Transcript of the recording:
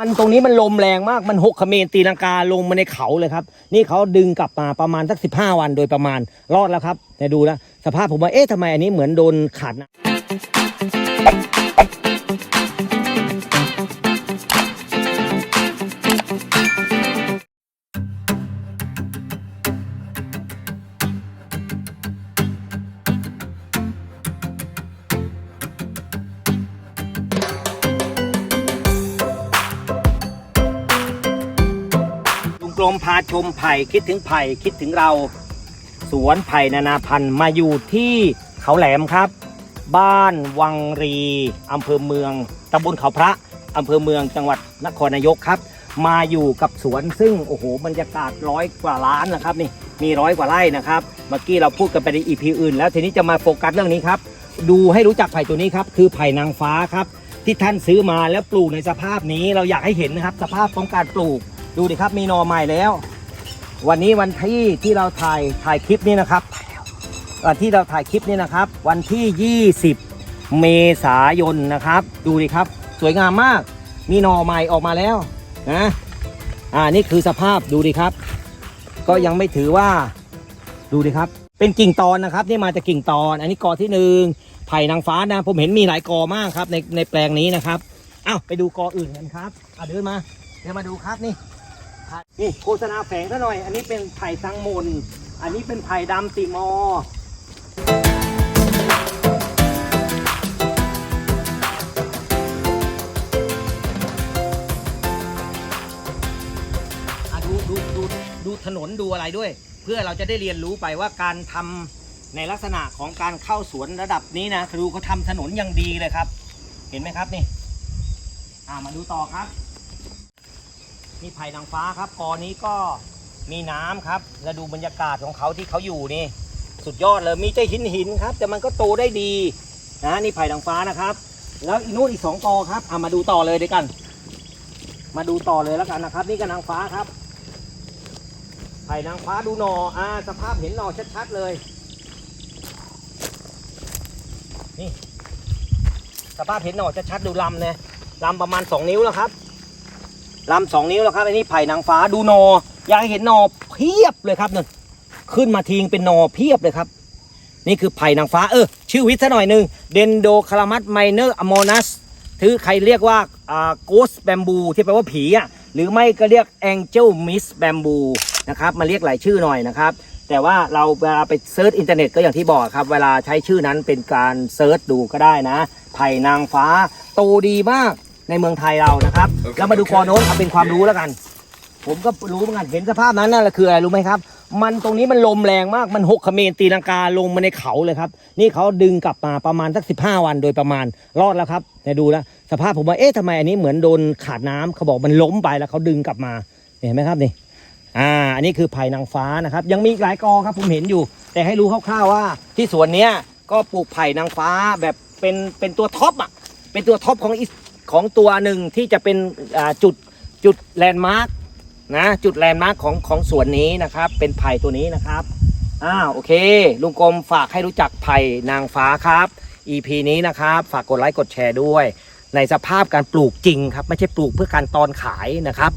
มันตรงนี้มันลมแรงมากมันหกเขมรตีลังกาลงมาในเขาเลยครับ นี่เขาดึงกลับมาประมาณสักสิบห้าวันโดยประมาณรอดแล้วครับแต่ดูแล้วสภาพผมว่าเอ๊ะทำไมอันนี้เหมือนโดนขัดนะ มพาชมไผ่คิดถึงไผ่คิดถึงเรา สวนไผ่นานาพันธุ์มาอยู่ที่เขาแหลมครับ บ้านวังรีอำเภอเมืองตำบลเขาพระอำเภอเมืองจังหวัดนครนายกครับ มาอยู่กับสวนซึ่งโอ้โหบรรยากาศร้อยกว่าล้านนะครับนี่มีร้อยกว่าไร่นะครับ เมื่อกี้เราพูดกันไปในอีพีอื่น แล้วทีนี้จะมาโฟกัสเรื่องนี้ครับ ดูให้รู้จักไผ่ตัวนี้ครับคือไผ่นางฟ้าครับ ที่ท่านซื้อมาแล้วปลูกในสภาพนี้เราอยากให้เห็นนะครับ สภาพของการปลูก ดูดิครับมีหนอใหม่แล้ว วันนี้วันที่ที่เราถ่ายถ่ายคลิปนี้นะครับวันที่เราถ่ายคลิปนี้นะครับ วันที่ 20 เมษายนนะครับ ดูดิครับ สวยงามมาก มีหน่อใหม่ออกมาแล้วนะอ่านี่คือสภาพดูดิครับ ก็ยังไม่ถือว่าดูดิครับ เป็นกิ่งตอนนะครับนี่มาจากกิ่งตอน อันนี้กอที่หนึ่งไผ่นางฟ้านะ ผมเห็นมีหลายกอมากครับในในแปลงนี้นะครับอ้าวไปดูกออื่นกันครับอะเดินมาเดินมาดูครับนี่ นี่โฆษณาแฝงซะหน่อย อันนี้เป็นไผ่สังมน อันนี้เป็นไผ่ดำติมอ อะดูดูดูดูถนนดูอะไรด้วย เพื่อเราจะได้เรียนรู้ไปว่าการทำในลักษณะของการเข้าสวนระดับนี้นะดูเขาทำถนนอย่างดีเลยครับ เห็นไหมครับนี่ อ่ามาดูต่อครับ นี่ไผ่นางฟ้าครับกอนี้ก็มีน้ำครับ แล้วดูบรรยากาศของเขาที่เขาอยู่นี่ สุดยอดเลยมีแต่หินหินครับ แต่มันก็โตได้ดีนะนี่ไผ่นางฟ้านะครับ แล้วอีนู้นอีกสองกอครับเอามาดูต่อเลยด้วยกัน มาดูต่อเลยแล้วกันนะครับ นี่ก็นางฟ้าครับไผ่นางฟ้าดูหนออ่าสภาพเห็นหนอชัดๆเลย นี่ สภาพเห็นหนอชัดๆดูลำเลยลำประมาณสองนิ้วแล้วครับ ลำสองนิ้วแล้วครับอันนี้ไผ่นางฟ้าดูนอ อยากเห็นนอเพียบเลยครับนั่นขึ้นมาทิ้งเป็นนอเพียบเลยครับ นี่คือไผ่นางฟ้าเออชื่อวิทย์ซะหน่อยหนึ่งเดนโดคารามัสไมเนอร์อโมนัสถือใครเรียกว่าอ่าโกสแบมบูที่แปลว่าผีอะหรือไม่ก็เรียกแองเจิลมิสแบมบูนะครับมาเรียกหลายชื่อหน่อยนะครับ แต่ว่าเราเวลาไปเซิร์ชอินเทอร์เน็ตก็อย่างที่บอกครับ เวลาใช้ชื่อนั้นเป็นการเซิร์ชดูก็ได้นะไผ่นางฟ้าโตดีมาก ในเมืองไทยเรานะครับแล้วมาดูคอโน้ตเอาเป็นความรู้แล้วกัน ผมก็รู้เหมือนกันเห็นสภาพนั้นนั่นแหละคืออะไรรู้ไหมครับ มันตรงนี้มันลมแรงมากมันหกเขมรตีลังกาลงมาในเขาเลยครับ นี่เขาดึงกลับมาประมาณสักสิบห้าวันโดยประมาณรอดแล้วครับแต่ดูแล้วสภาพผมว่าเอ๊ะทำไมอันนี้เหมือนโดนขาดน้ำเขาบอกมันล้มไปแล้วเขาดึงกลับมาเห็นไหมครับนี่อ่าอันนี้คือไผ่นางฟ้านะครับ ยังมีอีกหลายกอครับผมเห็นอยู่ แต่ให้รู้คร่าวๆว่า ที่สวนเนี้ยก็ปลูกไผ่นางฟ้าแบบเป็นเป็นตัวท็อปอะเป็นตัวท็อปของอี ของตัวหนึ่งที่จะเป็นจุดจุดแลนด์มาร์กนะจุดแลนด์มาร์กของของสวนนี้นะครับ เป็นไผ่ตัวนี้นะครับอ้าวโอเค ลุงกรมฝากให้รู้จักไผ่นางฟ้าครับ EP นี้นะครับ ฝากกดไลค์กดแชร์ด้วย ในสภาพการปลูกจริงครับ ไม่ใช่ปลูกเพื่อการตอนขายนะครับ